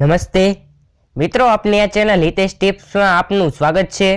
નમસ્તે. મિત્રો, આપની આ ચેનલ હિતેશ ટિપ્સમાં આપનું સ્વાગત છે.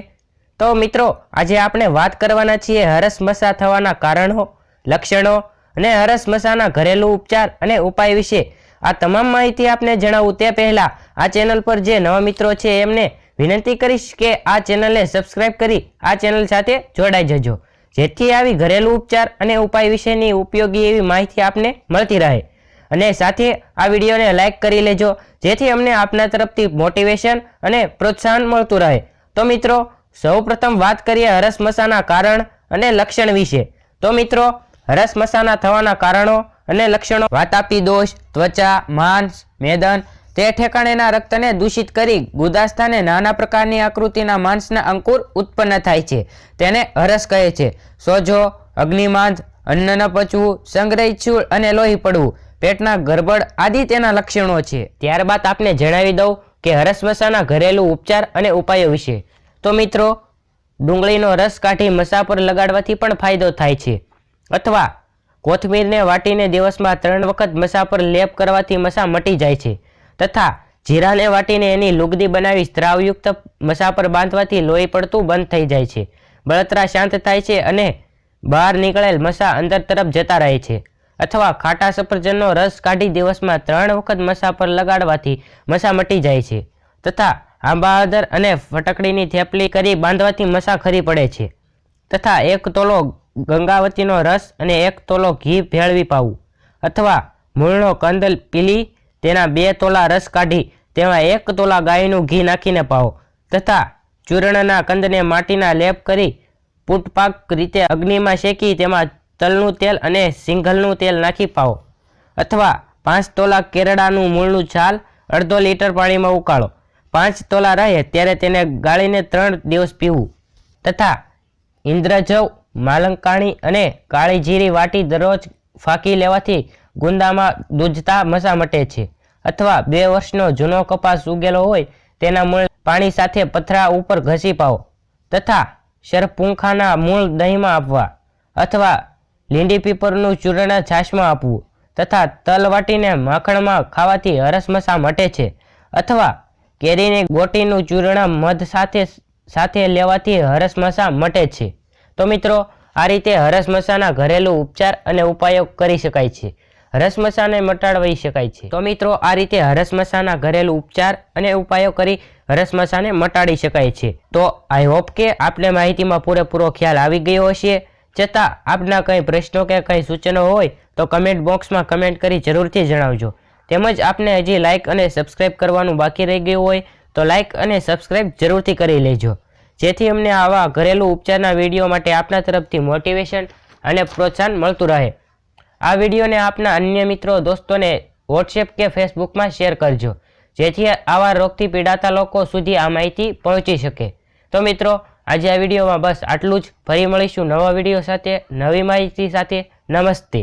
તો મિત્રો, આજે આપણે વાત કરવાના છીએ હરસમસા થવાના કારણો, લક્ષણો અને હરસમસાના ઘરેલું ઉપચાર અને ઉપાય વિશે. આ તમામ માહિતી આપને જણાવું તે પહેલાં, આ ચેનલ પર જે નવા મિત્રો છે એમને વિનંતી કરીશ કે આ ચેનલને સબસ્ક્રાઇબ કરી આ ચેનલ સાથે જોડાઈ જજો. જેથી આવી ઘરેલું ઉપચાર અને ઉપાય વિશેની ઉપયોગી એવી માહિતી આપને મળતી રહે. અને સાથે આ વિડીયોને લાઇક કરી લેજો, જેથી અમને આપના તરફથી મોટિવેશન અને પ્રોત્સાહન મળતું રહે. તો મિત્રો, સૌપ્રથમ વાત કરીએ હરસમસાના કારણ અને લક્ષણ વિશે. તો મિત્રો હરસમસાના થવાના કારણો અને લક્ષણો. વાતાપી દોષ, ત્વચા, માંસ, મેદન, તે ઠેકાણેના રક્તને દૂષિત કરી ગુદાસ્થાને નાના પ્રકારની આકૃતિના માંસના અંકુર ઉત્પન્ન થાય છે. તેને હરસ કહે છે. સોજો અગ્નિમાંદ અન્ન ન પચવું, સંગ્રહિત અને લોહી પડવું. પેટના ગરબડ આદિ તેના લક્ષણો છે. ત્યારબાદ આપને જણાવી દઉં કે હરસમસાના ઘરેલું ઉપચાર અને ઉપાયો વિશે. તો મિત્રો, ડુંગળીનો રસ કાઢી મસા પર લગાડવાથી પણ ફાયદો થાય છે. અથવા કોથમીરને વાટીને દિવસમાં ત્રણ વખત મસા પર લેપ કરવાથી મસા મટી જાય છે. તથા જીરાને વાટીને એની લુગદી બનાવી સ્ત્રાવયુક્ત મસા પર બાંધવાથી લોહી પડતું બંધ થઈ જાય છે. બળતરા શાંત થાય છે અને બહાર નીકળેલ મસા અંદર તરફ જતા રહે છે. અથવા ખાટા સફરજનનો રસ કાઢી દિવસમાં ત્રણ વખત મસા પર લગાડવાથી મસા મટી જાય છે. તથા આંબા, હળદર અને ફટકડીની થેપલી કરી બાંધવાથી મસા ખરી પડે છે. તથા એક તોલો ગંગાવતીનો રસ અને એક તોલો ઘી ભેળવી પાવું. અથવા મૂળનો કંદ પીલી તેના બે તોલા રસ કાઢી તેમાં એક તોલા ગાયનું ઘી નાખીને પાવો. તથા ચૂર્ણના કંદને માટીના લેપ કરી પૂટપાક રીતે અગ્નિમાં શેકી તેમાં તલનું તેલ અને સિંગલનું તેલ નાખી પાવો. અથવા પાંચ તોલા કેરડાનું મૂળનું છાલ અડધો લીટર પાણીમાં ઉકાળો. પાંચ તોલા રહે ત્યારે તેને ગાળીને ત્રણ દિવસ પીવું. તથા ઇન્દ્રજવ, માલંકાણી અને કાળી જીરી વાટી દરરોજ ફાંકી લેવાથી ગુંદામાં દૂધતા મસા મટે છે. અથવા બે વર્ષનો જૂનો કપાસ ઉગેલો હોય તેના મૂળ પાણી સાથે પથરા ઉપર ઘસી પાવો. તથા શરપુંખાના મૂળ દહીંમાં આપવા. અથવા લીંડી પીપરનું ચૂર્ણ છાશમાં આપવું તથા તલ વાટીને માખણમાં ખાવાથી હરસમસા મટે છે અથવા કેરીની ગોટીનું ચૂર્ણ મધ સાથે સાથે લેવાથી હરસમસા મટે છે. તો મિત્રો, આ રીતે હરસમસાના ઘરેલું ઉપચાર અને ઉપાયો કરી શકાય છે. હરસમસાને મટાડવી શકાય છે. તો મિત્રો, આ રીતે હરસમસાના ઘરેલું ઉપચાર અને ઉપાયો કરી હરસમસાને મટાડી શકાય છે. તો આઈ હોપ કે આપને માહિતીમાં પૂરેપૂરો ખ્યાલ આવી ગયો હશે. છતાં આપના કંઈ પ્રશ્નો કે કંઈ સૂચનો હોય તો કમેન્ટ બોક્સમાં કમેન્ટ કરી જરૂરથી જણાવજો. તેમજ આપને હજી લાઇક અને સબસ્ક્રાઇબ કરવાનું બાકી રહી ગયું હોય તો લાઇક અને સબસ્ક્રાઇબ જરૂરથી કરી લેજો. જેથી અમને આવા ઘરેલું ઉપચારના વીડિયો માટે આપના તરફથી મોટિવેશન અને પ્રોત્સાહન મળતું રહે. આ વિડીયોને આપના અન્ય મિત્રો, દોસ્તોને વોટ્સએપ કે ફેસબુકમાં શેર કરજો. જેથી આવા રોગથી પીડાતા લોકો સુધી આ માહિતી પહોંચી શકે. તો મિત્રો આજે આ વિડીયોમાં બસ આટલું જ. ફરી મળીશું નવા વીડિયો સાથે, નવી માહિતી સાથે. નમસ્તે.